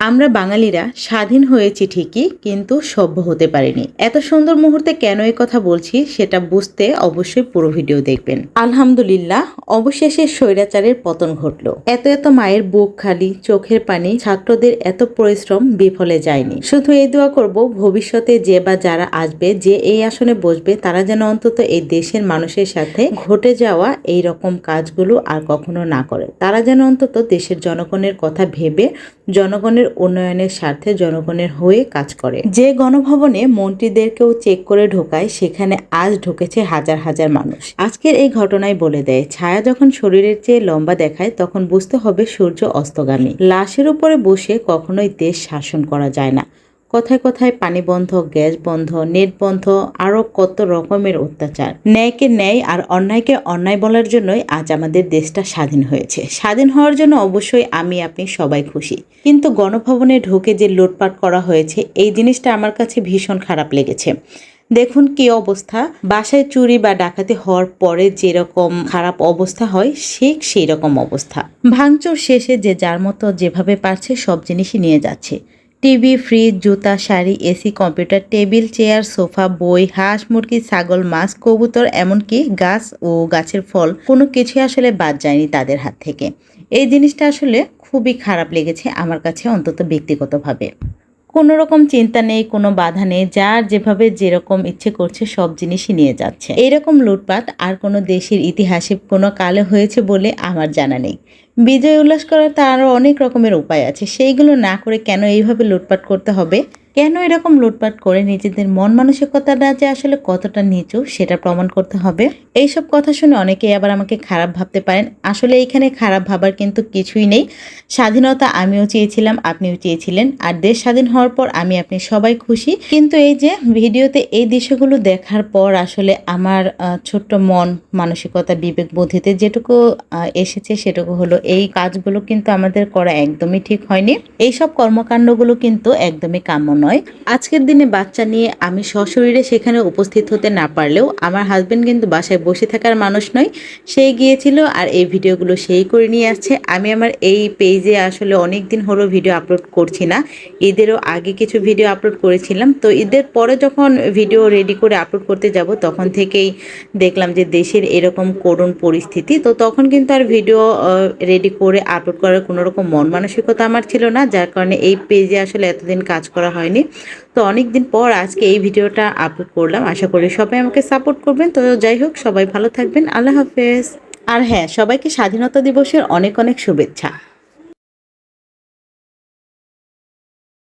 আমরা বাঙালিরা স্বাধীন হয়েছি ঠিকই, কিন্তু সভ্য হতে পারিনি। এত সুন্দর মুহূর্তে কেন এই কথা বলছি সেটা বুঝতে অবশ্যই পুরো ভিডিও দেখবেন। আলহামদুলিল্লাহ, অবশেষে স্বৈরাচারের পতন ঘটলো। এত এত মায়ের বুক খালি, চোখের পানি, ছাত্রদের এত পরিশ্রম বিফলে যায়নি। শুধু এই দোয়া করব, ভবিষ্যতে যে বা যারা আসবে, যে এই আসনে বসবে, তারা যেন অন্তত এই দেশের মানুষের সাথে ঘটে যাওয়া এই রকম কাজগুলো আর কখনো না করে। তারা যেন অন্তত দেশের জনগণের কথা ভেবে জনগণের উন্নয়নের স্বার্থে জনগণের হয়ে কাজ করে। যে গণভবনে মন্ত্রীদেরকেও চেক করে ঢোকায়, সেখানে আজ ঢুকেছে হাজার হাজার মানুষ। আজকের এই ঘটনায় বলে দেয়, ছায়া যখন শরীরের চেয়ে লম্বা দেখায়, তখন বুঝতে হবে সূর্য অস্তগামী। লাশের উপরে বসে কখনোই দেশ শাসন করা যায় না। কোথায় কোথায় পানি বন্ধ, গ্যাস বন্ধ, নেট বন্ধ, আরও কত রকমের অত্যাচার। ন্যায়কে ন্যায় আর অন্যায়কে অন্যায় বলার জন্যই আজ আমাদের দেশটা স্বাধীন হয়েছে। স্বাধীন হওয়ার জন্য অবশ্যই আমি, আপনি সবাই খুশি। কিন্তু গণভবনে ঢুকে যে লুটপাট করা হয়েছে, এই জিনিসটা আমার কাছে ভীষণ খারাপ লেগেছে। দেখুন কি অবস্থা। বাসায় চুরি বা ডাকাতি হওয়ার পরে যেরকম খারাপ অবস্থা হয়, ঠিক সেই রকম অবস্থা। ভাঙচুর শেষে যে যার মতো যেভাবে পারছে সব জিনিসই নিয়ে যাচ্ছে। টিভি, ফ্রিজ, জুতা, sari, AC, computer, table, chair, sofa, বই, হাঁস, মুরগি, ছাগল, মাছ, কবুতর, এমনকি গাছ ও গাছের ফল, কোনো কিছুই আসলে বাদ যায়নি তাদের হাত থেকে। এই জিনিসটা আসলে খুবই খারাপ লেগেছে আমার কাছে অন্তত ব্যক্তিগতভাবে। কোনো রকম চিন্তা নেই, কোনো বাধা নেই, যার যেভাবে যেরকম ইচ্ছে করছে সব জিনিসই নিয়ে যাচ্ছে। এইরকম লুটপাট আর কোনো দেশের ইতিহাসে কোনো কালে হয়েছে বলে আমার জানা নেই। বিজয় উল্লাস করার তার আরও অনেক রকমের উপায় আছে। সেইগুলো না করে কেন এইভাবে লুটপাট করতে হবে? কেন এরকম লুটপাট করে নিজেদের মন মানসিকতাটা যে আসলে কতটা নিচু সেটা প্রমাণ করতে হবে। এইসব কথা শুনে অনেকেই আবার আমাকে খারাপ ভাবতে পারেন। আসলে এইখানে খারাপ ভাবার কিন্তু কিছুই নেই। স্বাধীনতা আমিও চেয়েছিলাম, আপনিও চেয়েছিলেন। আর দেশ স্বাধীন হওয়ার পর আমি আপনি সবাই খুশি। কিন্তু এই যে ভিডিওতে এই দৃশ্যগুলো দেখার পর আসলে আমার ছোট্ট মন মানসিকতা বিবেক বোধিতে যেটুকু এসেছে সেটুকু হলো এই কাজগুলো কিন্তু আমাদের করা একদমই ঠিক হয়নি। এইসব কর্মকাণ্ডগুলো কিন্তু একদমই কাম্য নয়। আজকের দিনে বাচ্চা নিয়ে আমি সশরীরে সেখানে উপস্থিত হতে না পারলেও আমার হাজব্যান্ড কিন্তু বাসায় বসে থাকার মানুষ নয়। সেই গিয়েছিল আর এই ভিডিওগুলো সেই করে নিয়ে আসছে। আমি আমার এই পেজে আসলে অনেক দিন হলো ভিডিও আপলোড করছি না। ঈদেরও আগে কিছু ভিডিও আপলোড করেছিলাম। তো ঈদের পরে যখন ভিডিও রেডি করে আপলোড করতে যাব, তখন থেকেই দেখলাম যে দেশের এরকম করুণ পরিস্থিতি। তো তখন কিন্তু আর ভিডিও রেডি করে আপলোড করার কোনো রকম মন মানসিকতা আমার ছিল না। যার কারণে এই পেজে আসলে এতদিন কাজ করা হয়নি। তো অনেক দিন পর আজকে এই ভিডিওটা আপলোড করলাম। আশা করি সবাই আমাকে সাপোর্ট করবেন। তো যাই হোক, সবাই ভালো থাকবেন। আল্লাহ হাফেজ। আর হ্যাঁ সবাইকে স্বাধীনতা দিবসের অনেক অনেক শুভেচ্ছা।